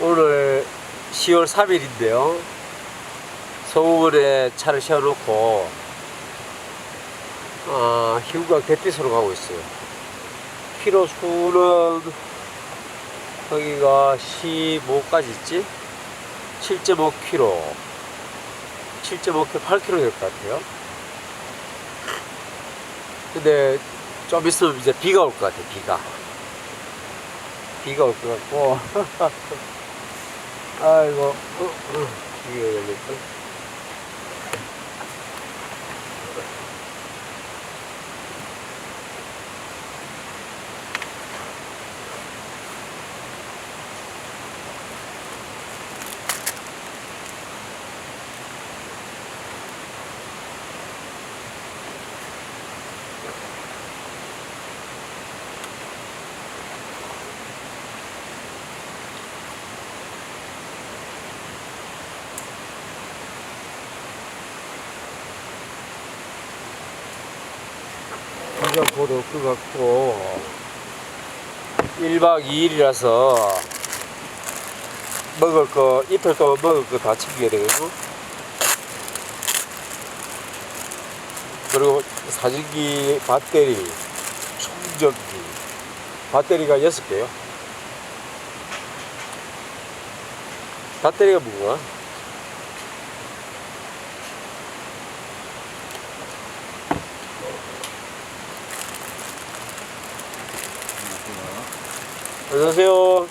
오늘 10월 3일인데요. 서울에 차를 세워놓고 아, 휴가 갯빛으로 가고 있어요. 키로 수는 여기가 15까지 있지? 7.5km 7.5km 8km 될 것 같아요. 근데 좀 있으면 이제 비가 올 것 같아 비가. 비가 올 것 같고. 아이고. 어, 어, 이게 열 곧올것 같고. 1박 2일이라서 먹을 거 이틀 동안 먹을 거 다 챙겨야 되거든요 그리고 사진기 배터리 충전기. 배터리가 6개요. 배터리가 뭐가? 안녕하세요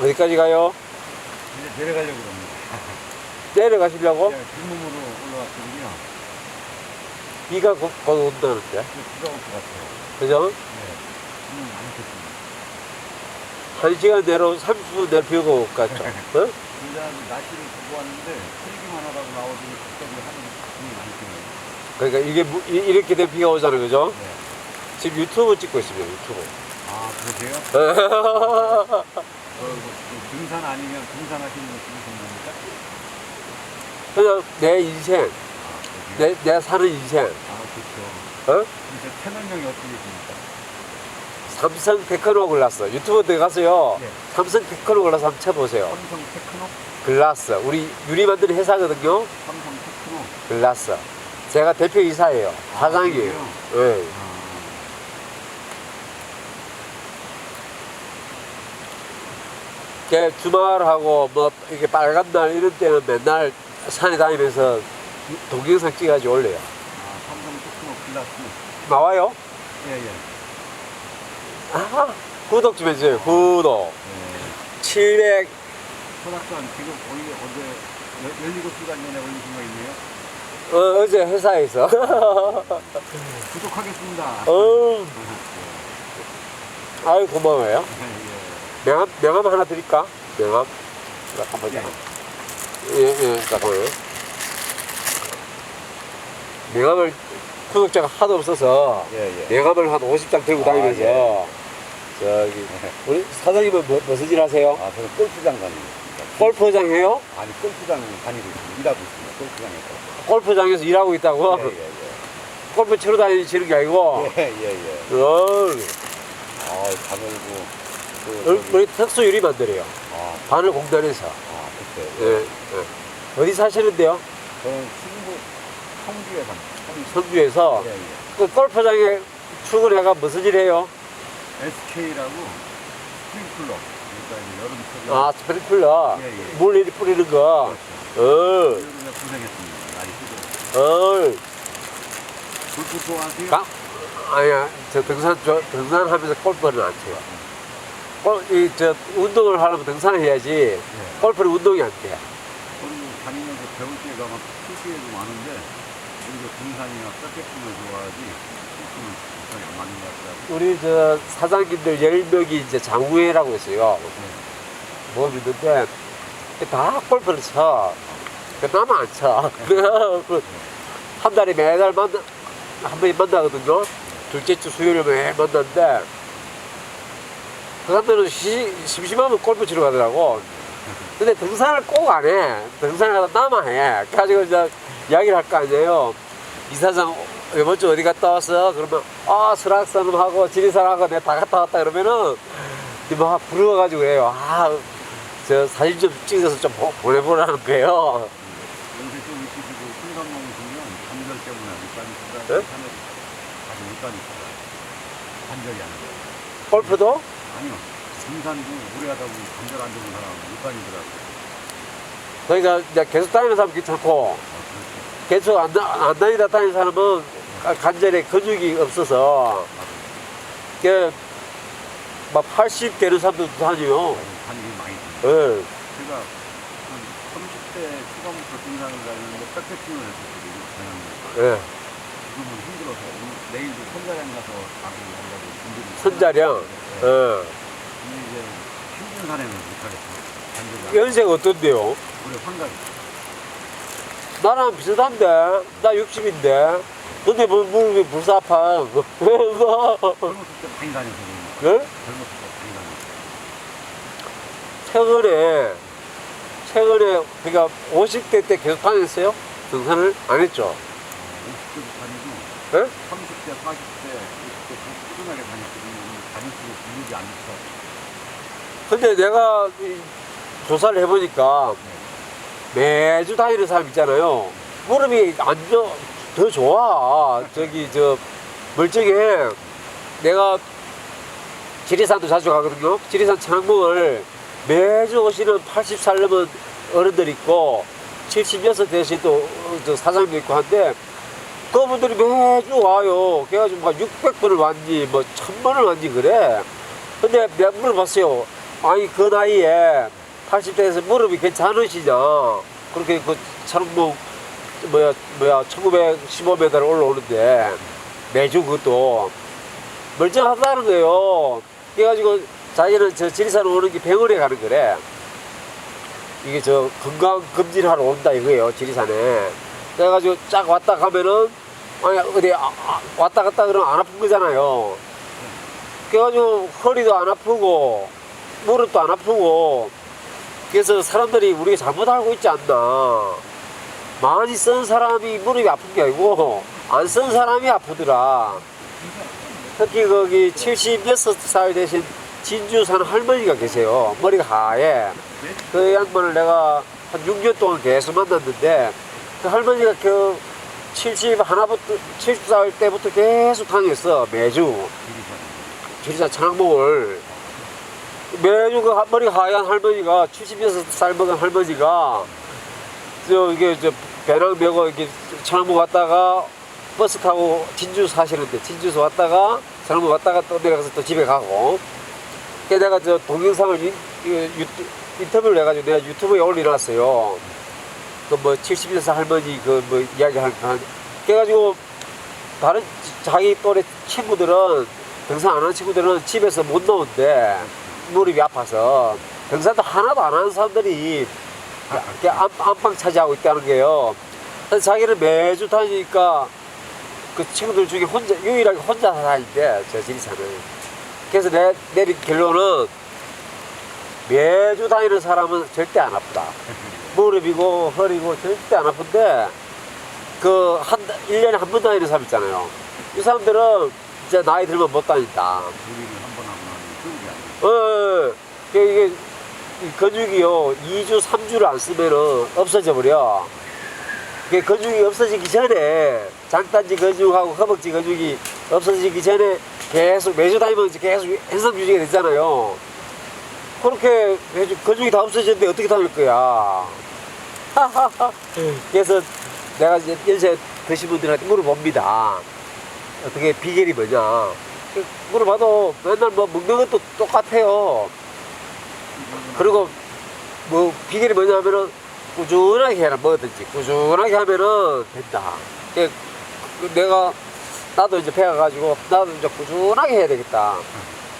어디까지 가요? 이제 내려가려고 그럽니다. 내려가시려고? 그냥 뒷몸으로 올라왔거든요. 비가 곧, 곧 온다는데 그 비가 올 것 같아요. 그죠? 네. 음, 안 좋습니다. 한 시간 내로 30분 내 비가 올것 같죠? 어? 진짜 날씨를 보고 왔는데 풀기만 하다가 나오더니 갑자기 하늘이 많이 뜨네요. 그러니까 이게 무- 이- 이렇게 된 비가 오잖아요 그죠? 네. 지금 유튜브 찍고 있습니다 유튜브 아, 그러세요? 어, 그 등산 아니면 등산하시는 분 중이신 겁니까? 그냥 내 인생 아, 그러세요? 내, 내 사는 인생 아, 그렇죠. 어? 이제 채널명이 어떻게 되십니까? 삼성 테크노 글라스 유튜브 들어가서요 네. 삼성 테크노 글라스 한번 쳐보세요 삼성 테크노? 글라스 우리 유리 만드는 회사거든요 삼성 테크노? 글라스 제가 대표 이사예요 아, 사장이에요 그래요? 예. 아, 걔 주말하고 뭐 이렇게 빨간 날 이런 때는 맨날 산에 다니면서 동영상 찍어가지고 올려요. 아, 삼성 테크노 글라스. 나와요? 예, 예. 아, 구독 좀 해주세요. 구독. 예. 700, 소닥산 지금 거의 어제 17시간 전에 올리신 거 있네요. 어, 어제 회사에서. 구독하겠습니다. 어, 아유, 고마워요. 예, 명함, 명함 하나 드릴까? 명함? 잠깐만, 예. 예, 예, 잠깐만요. 명함을 구독자가 하도 없어서 예, 예. 명함을 한 50장 들고 아, 다니면서 예. 저기 우리 사장님은 뭐, 무슨 일 하세요? 아, 저는 골프장 다니고 골프장 해요? 아니, 골프장 다니고 있습니다. 일하고 있습니다. 골프장에서. 골프장에서 일하고 있다고? 예, 예, 골프 치러 다니시는 게 아니고 예. 예, 예, 예. 어, 아, 가늘고. 그, 어, 저기, 우리 특수 유리 만들어요 아, 바늘 공단에서 아, 그때. 예, 예. 어디 사시는데요? 저는 충북 성주에 삽니다. 성주. 성주에서 예, 예. 그 골프장에 출근해가 무슨 일 해요? SK라고 스프링클러. 그러니까 이제 여름철에. 아 스프링클러 예, 예. 물 이리 뿌리는 거 어, 여름에 고생했습니다. 날이 뜨거워. 어, 골프 좋아하세요? 가, 아니야 저 등산 저, 등산하면서 골프는 안 쳐요 골, 이, 저 운동을 하려면 등산을 해야지 예. 골프는 운동이 안 돼. 저는 다니면서 배울 때가 막 필수에도 많은데 오히려 등산이나 서핑을 좋아하지 골프는 맞는 것 같더라고요. 우리 저 사장님들 10명이 이제 장우회라고 있어요. 모임 있는데 다 골프를 쳐. 그 나만 안 쳐. 그한 달에 매달 만나, 한 번에 만나거든요. 둘째 주 수요일에 매 만나는데 그 사람들은 시- 심심하면 골프 치러 가더라고. 근데 등산을 꼭 안 해. 등산을 가다 나만 해. 그래가지고 이제 이야기를 할 거 아니에요. 이사장 이번 주 어디 갔다 왔어? 그러면 아 설악산하고 지리산하고 내가 다 갔다 왔다 그러면은 막 부러워가지고 그래요. 아 저 사진 좀 찍어서 좀 보- 보내보라는 거예요. 요새 좀 있으시고 풍산농 보면 관절 때문에 쓰다 네? 산에 밑간이 쓰다 관절이 안 돼요 골프도 아니요 등산도 오래 하다 보면 관절 안 좋은 사람은 밑간이 들어가요 그러니까 이제 계속 다니는 사람 괜찮고 어, 그렇죠 계속 안, 다- 안 다니다 다니는 사람은 가- 관절에 근육이 없어서 맞아요 막80 되는 사람도 다녀요. 관절이 많이 들어요 예. 제가 한 30대 초반부터 등산을 다녔는데 백패킹을 했었거든요 저녁에 예. 지금은 힘들어서 오늘 내일도 선자량 가서 가고 하려고 준비를 선자량? 네. 예. 이제 힘든 관절이 안 연세가 어떤데요? 올해 환각이 나랑 비슷한데, 나 60인데, 근데 뭐, 무릎이 불사 아파. 그래서, 젊었을 때 많이 그런 예? 젊었을 때 많이 다녀서 최근에, 최근에, 그러니까 50대 때 계속 다녔어요? 등산을 안 했죠? 50대도 다니고 예? 30대, 40대, 60대 더 꾸준하게 다녔거든요. 다닐수록 근육이 안 좋다. 근데 내가 이 조사를 해보니까 매주 다니는 사람 있잖아요. 무릎이 안 좋, 더 좋아. 저기, 저, 멀쩡해. 내가 지리산도 자주 가거든요. 지리산 창봉을 매주 오시는 80살 넘은 어른들 있고, 76 대신 또, 어, 저 사장님도 있고 한데, 그분들이 매주 와요. 그래가지고 막 600번을 왔니, 뭐, 1000번을 왔니, 그래. 근데 내가 물어봤어요. 아니, 그 나이에 80대에서 무릎이 괜찮으시냐. 그렇게 그 창봉, 뭐야, 뭐야, 1915m를 올라오는데, 매주 그것도 멀쩡하다는 거예요. 그래가지고 자기는 저 지리산 오는 게 병원에 가는 거래. 이게 저 건강 검진하러 온다 이거예요, 지리산에. 그래가지고 쫙 왔다 가면은, 아니, 어디 아, 아, 왔다 갔다 그러면 안 아픈 거잖아요. 그래가지고 허리도 안 아프고, 무릎도 안 아프고, 그래서 사람들이 우리가 잘못 알고 있지 않나. 많이 쓴 사람이 무릎이 아픈 게 아니고, 안 쓴 사람이 아프더라. 특히 거기 76살 되신 진주 산 할머니가 계세요. 머리가 하얘. 그 양반을 내가 한 6년 동안 계속 만났는데, 그 할머니가 그 70 하나부터, 70살 때부터 계속 다녔어. 매주. 지리산. 창봉을. 매주 그 한- 머리가 하얀 할머니가, 76살 먹은 할머니가, 저, 이게, 저, 배낭 메고 이렇게 창봉 왔다가 버스 타고 진주 사시는데, 진주에서 왔다가, 창봉 왔다가 또 내려가서 또 집에 가고. 내가 저 동영상을 인, 이- 유튜, 인터뷰를 해가지고 내가 유튜브에 올려놨어요. 그 뭐 71살 할머니 그 뭐 이야기하는 한 그래가지고 다른 자기 또래 친구들은 등산 안 하는 친구들은 집에서 못 나온대 무릎이 아파서 등산도 하나도 안 하는 사람들이 이렇게 안, 안방 차지하고 있다는 거예요. 자기는 매주 다니니까 그 친구들 중에 혼자 유일하게 혼자 다닌대 저 지리산을. 그래서 내 내린 결론은 매주 다니는 사람은 절대 안 아프다. 무릎이고 허리고 절대 안 아픈데 그 한, 1년에 한 번 다니는 사람 있잖아요. 이 사람들은 이제 나이 들면 못 다닌다. 조리를 한번 하고 나면 근육이 안 어, 좋아. 이게 이 근육이요, 2주, 3주를 안 쓰면은 없어져 버려. 그 근육이 없어지기 전에, 장단지 근육하고 허벅지 근육이 없어지기 전에 계속 매주 다니면 이제 계속 현상 유지가 되잖아요. 그렇게 근육이 다 없어졌는데 어떻게 다닐 거야. 그래서 내가 이제 연세 드신 분들한테 물어봅니다. 어떻게 비결이 뭐냐. 그 물어봐도 맨날 뭐 먹는 것도 똑같아요. 그리고 뭐 비결이 뭐냐면은 꾸준하게 해라 뭐든지 꾸준하게 하면은 된다. 그- 그 내가 나도 이제 배워 가지고 나도 이제 꾸준하게 해야 되겠다.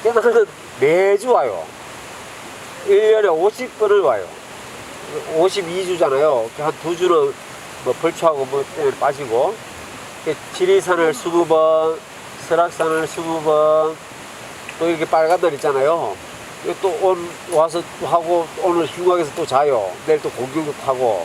그래서 매주 와요. 1년에 50번을 와요. 52주잖아요. 한 두 주는 뭐 벌초하고 뭐 때문에 빠지고 그 지리산을 20번, 설악산을 20번 또 이렇게 빨간 날 있잖아요. 또 온, 와서 또 하고, 오늘 휴가에서 또 자요. 내일 또 공격도 타고.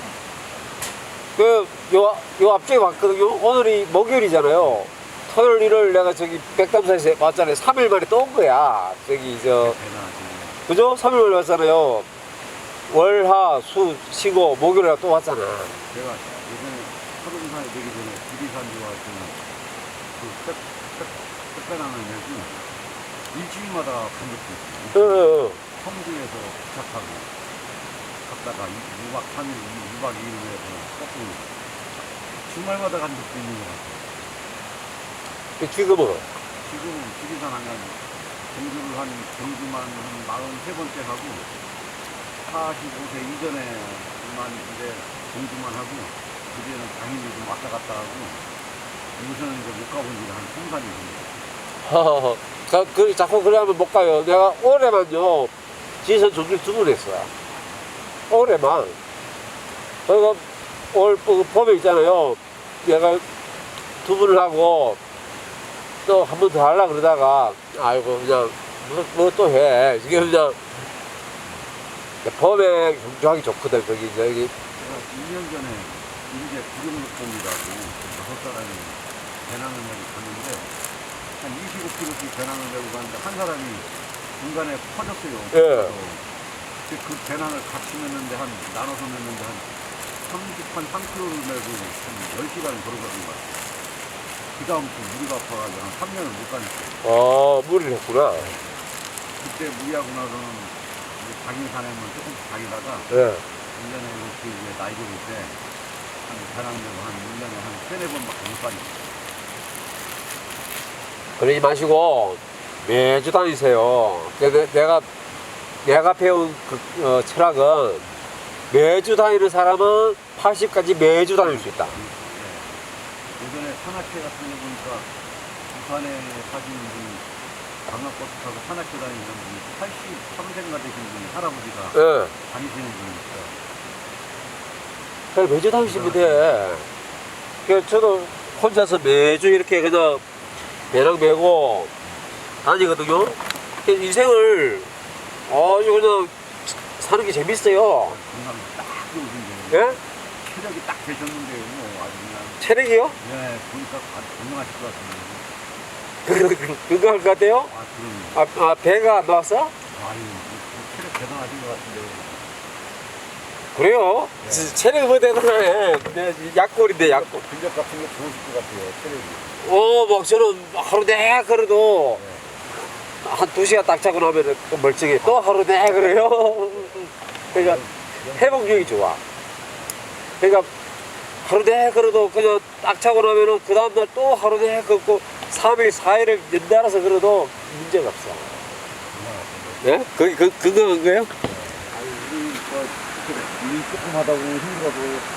그, 요, 요 앞쪽에 왔거든요. 오늘이 목요일이잖아요. 토요일, 일요일 내가 저기 백담사에서 왔잖아요. 3일 만에 또 온 거야. 저기, 저. 그죠? 3일 만에 왔잖아요. 월, 화, 수, 쉬고, 목요일에 또 왔잖아. 제가 예전에 서른살 되기 전에 지리산 좋아할 때는 그 백, 백, 백배나는 여기 일주일마다 간 적도 어, 어. 성주에서 타고 갔다가 6박 3일, 2박 2일 해서 거꾸로 주말마다 간 적도 있는 것 같아요. 그 지금은. 지금은 지리산 안 가고 공주를 한 경주만 한 43번째 하고 45세 이전에만 이제 공주만 하고 그제는 당연히 좀 왔다 갔다 하고 요새는 이제 못 가본 지가 한 3, 4년 됩니다. 허허허. 그, 그, 자꾸 그래 하면 못 가요. 내가 올해만요, 지선 종길 두번 했어요. 올해만. 그리고 올그 봄에 있잖아요. 내가 두 분을 하고 또 한 번 더 하려고 그러다가, 아이고, 그냥, 뭐 또 해. 지금 그냥, 봄에 경주하기 좋거든, 거기, 저기. 제가 2년 전에 인제 구룡육봉이라고 다섯 사람이 배낭을 메고 갔는데 한 25km씩 배낭을 메고 갔는데 한 사람이 중간에 퍼졌어요. 예. 그래서 그 배낭을 같이 맸는데 한 나눠서 맸는데 한 30 한 3km를 메고 한 10시간을 걸어가는 것 같아요. 그 다음부터 무리가 아파가지고 한 3년을 못 가니까 어, 무리를 했구나. 그때 무리하고 나서는 이제 자기 산에만 조금씩 다니다가 예. 1년에 이렇게 이제 나이 먹을 때, 한 배낭 내고 한 1년에 한 세네 번밖에 못 가니까. 그러지 마시고 매주 다니세요. 내가 내가, 내가 배운 그 어, 철학은 매주 다니는 사람은 80까지 매주 다닐 수 있다. 예. 예전에 산악회 같은 거 보니까 부산에 사신 분이 방학버스 타고 산악회 다니는 분이 83세가 되신 분이 할아버지가 예. 다니시는 분이 있어요. 그래 매주 다니시면 돼. 그 저도 혼자서 매주 이렇게 그냥 배낭 메고 다니거든요. 그 인생을 아주 그냥 사는 게 재밌어요. 건강이 딱 좋으신데 예? 체력이 딱 되셨는데요. 뭐 아주 그냥 체력이요? 네 보니까 아주 건강하실 것 같은데. 건강할 것 같아요? 아 그럼 아, 아 배가 안 나왔어? 그 체력 대단하신 것 같은데. 그래요? 네. 지- 체력이 뭐 대단해. 내 약골인데 약골. 근력 같은 거 좋으실 것 같아요. 체력이. 어, 막 저는 하루 내 걸어도 네. 한두 시간 딱 자고 나면 또 멀쩡해. 또 하루 내 그래요. 그러니까 회복력이 좋아. 그러니까 하루 내 걸어도 그냥 딱 자고 나면은 그 다음날 또 하루 내 걷고 3일, 4일을 연달아서 걸어도 문제가 없어. 예? 그, 그, 그거, 그거요? 아니, 우리, 저, 일 조금 하다 보면 힘들어도